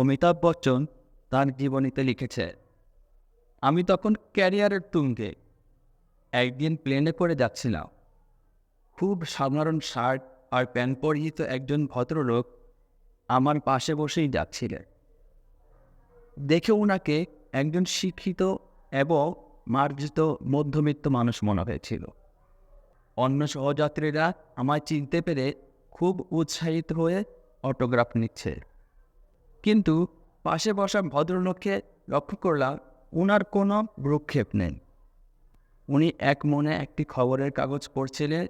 অমিতাভ বচ্চন তার জীবনীতে লিখেছে, আমি তখন ক্যারিয়ারের তুঙ্গে একদিন প্লেনে করে যাচ্ছিলাম। খুব সাধারণ শার্ট আর প্যান্ট পরিহিত একজন ভদ্রলোক আমার পাশে বসেই যাচ্ছিলেন। দেখে ওনাকে একজন শিক্ষিত এবং মার্জিত মধ্যবিত্ত মানুষ মনে হয়েছিল। অন্য সহযাত্রীরা আমায় চিনতে পেরে খুব উৎসাহিত হয়ে অটোগ্রাফ নিচ্ছে। কিন্তু পাশে বসা ভদ্রলোককে লক্ষ্য করলাম ওনার কোনো ভ্রুক্ষেপ নেই। উনি এক মনে একটি খবরের কাগজ পড়ছিলেন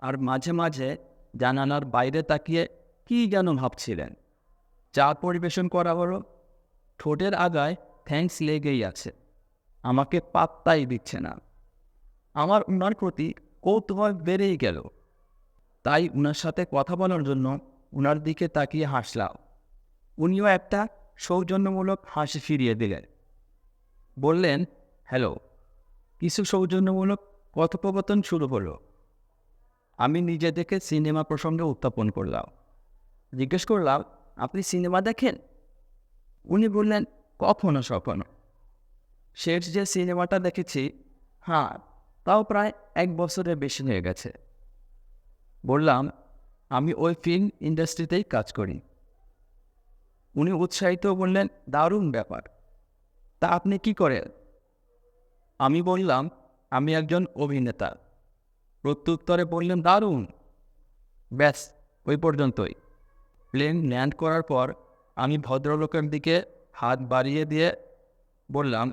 আর মাঝে মাঝে জানালার বাইরে তাকিয়ে কী যেন ভাবছিলেন। চা পরিবেশন করা হলো। ঠোঁটের আগায় থ্যাঙ্কস লেগেই আছে। আমাকে পাত্তাই দিচ্ছে না। আমার উনার প্রতি কৌতূহল বেড়েই গেল। তাই উনার সাথে কথা বলার জন্য উনার দিকে তাকিয়ে হাসলাম। উনিও একটা সৌজন্যমূলক হাসি ফিরিয়ে দিলেন। বললেন, হ্যালো, কিছু সৌজন্যমূলক কথোপকথন শুরু হলো। আমি নিজে থেকে সিনেমা প্রসঙ্গে উত্থাপন করলাম। জিজ্ঞেস করলাম, আপনি সিনেমা দেখেন? উনি বললেন, কখনো সখনো শেষ যে সিনেমাটা দেখেছি হ্যাঁ তাও প্রায় এক বছরের বেশি হয়ে গেছে। বললাম, আমি ওই ফিল্ম ইন্ডাস্ট্রিতেই কাজ করি। উনি উৎসাহিত বললেন, দারুণ ব্যাপার। তা আপনি কি করেন? আমি বললাম, আমি একজন অভিনেতা। প্রত্যুত্তরে বললেন, দারুণ। ব্যাস, ওই পর্যন্তই। প্লেন ল্যান্ড করার পর আমি ভদ্রলোকের দিকে হাত বাড়িয়ে দিয়ে বললাম,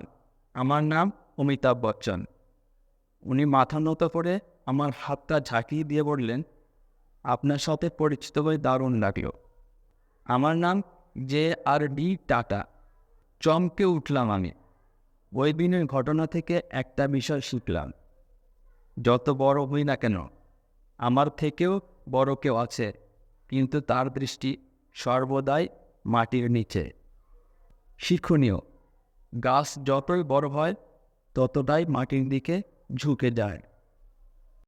আমার নাম অমিতাভ বচ্চন। উনি মাথা নত করে আমার হাতটা ঝাঁকিয়ে দিয়ে বললেন, আপনার সাথে পরিচিত হয়ে দারুণ লাগল। আমার নাম জে আর ডি টাটা। চমকে উঠলাম আমি। ওই দিনের ঘটনা থেকে একটা বিষয় শিখলাম। যত বড় হই না কেন, আমার থেকেও বড় কেউ আছে, কিন্তু তার দৃষ্টি সর্বদাই মাটির নিচে। শিক্ষণীয়, গাছ যতই বড় হয়, ততটাই মাটির দিকে ঝুঁকে যায়।